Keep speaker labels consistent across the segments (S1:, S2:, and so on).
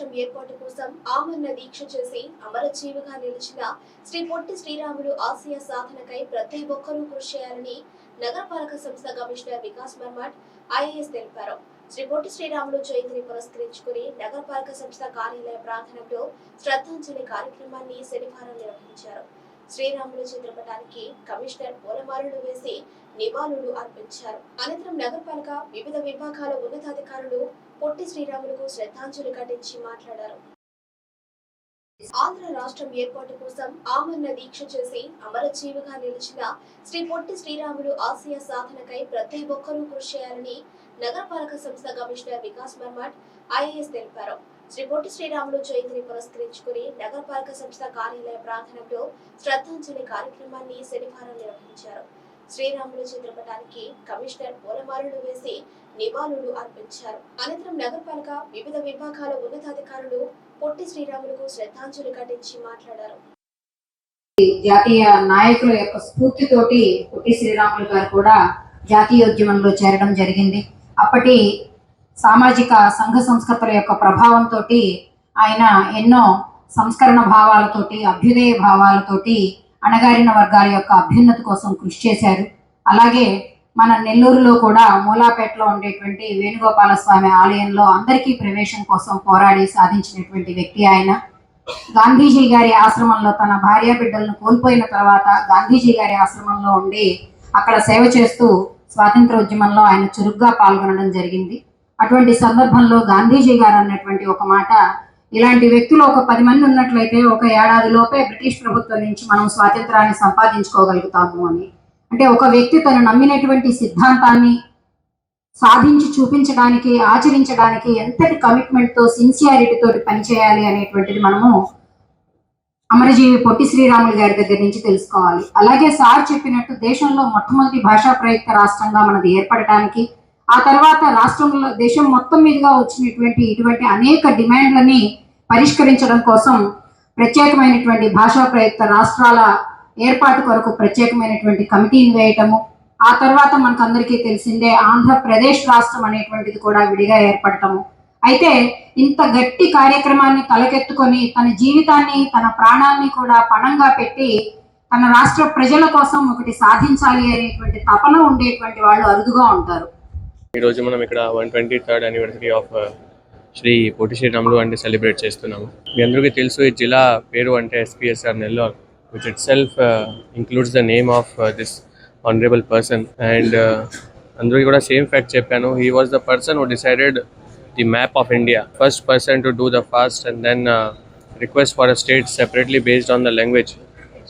S1: రాష్ట్రం ఏర్పాటు కోసం ఆమరణ దీక్ష చేసి అమరజీవిగా నిలిచిన శ్రీ పొట్టి శ్రీరాములు ఆసియా సాధనకై ప్రతి ఒక్కరూ కృషి చేయాలని నగరపాలక సంస్థ కమిషనర్ వికాస్ మర్మాట్ ఐఏఎస్ తెలిపారు. శ్రీ పొట్టి శ్రీరాములు జయంతిని పురస్కరించుకుని నగరపాలక సంస్థ కార్యాలయ ప్రాంగణంలో శ్రద్ధాంజలి కార్యక్రమాన్ని శనివారం నిర్వహించారు. శ్రీరాములు చిత్రపటానికి కమిషనర్ పూలమాలలు వేసి నివాళులు అర్పించారు. అనంతరం నగరపాలక వివిధ విభాగాల ఉన్నతాధికారులు పొట్టి శ్రీరాములకు శ్రద్ధాంజలి ఘటించి మాట్లాడారు. ఆంధ్ర రాష్ట్రం ఏర్పాటు కోసం ఆమరణ దీక్ష చేసి అమరజీవిగా నిలిచిన శ్రీ పొట్టి శ్రీరాములు ఆసియా సాధనకై ప్రతి ఒక్కరూ కృషి చేయాలని నగరపాలక సంస్థ కమిషనర్ వికాస్ మర్మాట్ ఐఏఎస్ తెలిపారు. శ్రీ పొట్టి శ్రీరాములు జయంతిని పురస్కరించుకుని నగరపాలక సంస్థ కార్యాలయ ప్రాంగణంలో శ్రద్ధాంజలి కార్యక్రమాన్ని శనివారం నిర్వహించారు. శ్రీరాములు చిత్రపటానికి కమిషనర్ పూలమాలలు వేసి నివాళులు అర్పించారు. అనంతరం నగరపాలక వివిధ విభాగాల ఉన్నతాధికారులు పొట్టి శ్రీరాములకు శ్రద్ధాంజలి ఘటించి మాట్లాడారు.
S2: జాతీయ నాయకుల యొక్క స్ఫూర్తితోటి పొట్టి శ్రీరాములు గారు కూడా జాతీయోద్యమంలో చేరడం జరిగింది. అప్పటి సామాజిక సంఘ సంస్కృతుల యొక్క ప్రభావంతో ఆయన ఎన్నో సంస్కరణ భావాలతోటి అభ్యుదయ భావాలతోటి అణగారిన వర్గాల యొక్క అభ్యున్నతి కోసం కృషి చేశారు. అలాగే మన నెల్లూరులో కూడా మూలాపేటలో ఉండేటువంటి వేణుగోపాల స్వామి ఆలయంలో అందరికీ ప్రవేశం కోసం పోరాడి సాధించినటువంటి వ్యక్తి ఆయన. గాంధీజీ గారి ఆశ్రమంలో తన భార్య బిడ్డలను కోల్పోయిన తర్వాత గాంధీజీ గారి ఆశ్రమంలో ఉండి అక్కడ సేవ చేస్తూ స్వాతంత్ర ఉద్యమంలో ఆయన చురుగ్గా పాల్గొనడం జరిగింది. అటువంటి సందర్భంలో గాంధీజీ గారు అన్నటువంటి ఒక మాట ఇలాంటి వ్యక్తులు ఒక పది మంది ఉన్నట్లయితే ఒక ఏడాది లోపే బ్రిటిష్ ప్రభుత్వం నుంచి మనం స్వాతంత్రాన్ని సంపాదించుకోగలుగుతాము అని. అంటే ఒక వ్యక్తి తను నమ్మినటువంటి సిద్ధాంతాన్ని సాధించి చూపించడానికి ఆచరించడానికి ఎంతటి కమిట్మెంట్తో సిన్సియారిటీతో పనిచేయాలి అనేటువంటిది మనము అమరజీవి పొట్టి శ్రీరాములు గారి దగ్గర నుంచి తెలుసుకోవాలి. అలాగే సార్ చెప్పినట్టు దేశంలో మొట్టమొదటి భాషా ప్రయుక్త రాష్ట్రంగా మనది ఏర్పడటానికి ఆ తర్వాత రాష్ట్రంలో దేశం మొత్తం మీదుగా వచ్చినటువంటి ఇటువంటి అనేక డిమాండ్లని పరిష్కరించడం కోసం ప్రత్యేకమైనటువంటి భాషా ప్రయుక్త రాష్ట్రాల ఏర్పాటు కొరకు ప్రత్యేకమైనటువంటి కమిటీని వేయటము ఆ తర్వాత మనకు అందరికీ తెలిసిందే ఆంధ్రప్రదేశ్ రాష్ట్రం అనేటువంటిది కూడా విడిగా ఏర్పడటము. అయితే ఇంత గట్టి కార్యక్రమాన్ని తలకెత్తుకొని తన జీవితాన్ని తన ప్రాణాన్ని కూడా పణంగా పెట్టి తన రాష్ట్ర ప్రజల కోసం ఒకటి సాధించాలి అనేటువంటి తపన ఉండేటువంటి వాళ్ళు అరుదుగా ఉంటారు.
S3: ఈరోజు మనం ఇక్కడ one twenty third anniversary of Shri Potti Sriramulu అంటే సెలబ్రేట్ చేస్తున్నాము. మీ అందరికీ తెలుసు ఈ జిల్లా పేరు అంటే SPSR Nellore which itself includes the name of this honourable person and అందరికీ కూడా సేమ్ ఫ్యాక్ట్ చెప్పాను he was the person who decided the map of India first person to do the fast and then request for a state separately based on the language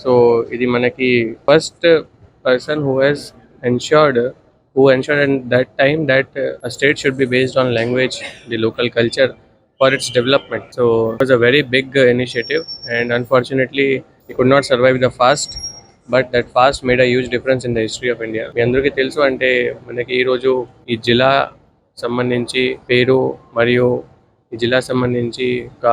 S3: so ఇది మనకి first person who he's ensured who ensured at that time that uh, a state should be based on language, the local culture for its development. So it was a very big uh, initiative, and unfortunately, it could not survive the fast. But that fast made a huge difference in the history of India మీ అందరికీ తెలుసు అంటే మనకి ఈరోజు ఈ జిల్లా సంబంధించి పేరు మరియు ఈ జిల్లా సంబంధించి ఒక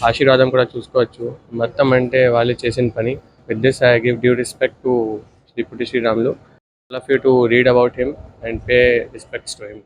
S3: ఆశీర్వాదం కూడా చూసుకోవచ్చు మొత్తం అంటే వాళ్ళు చేసిన పని with this I give due respect to Shri Potti Sriramulu of you to read about him and pay respects to him.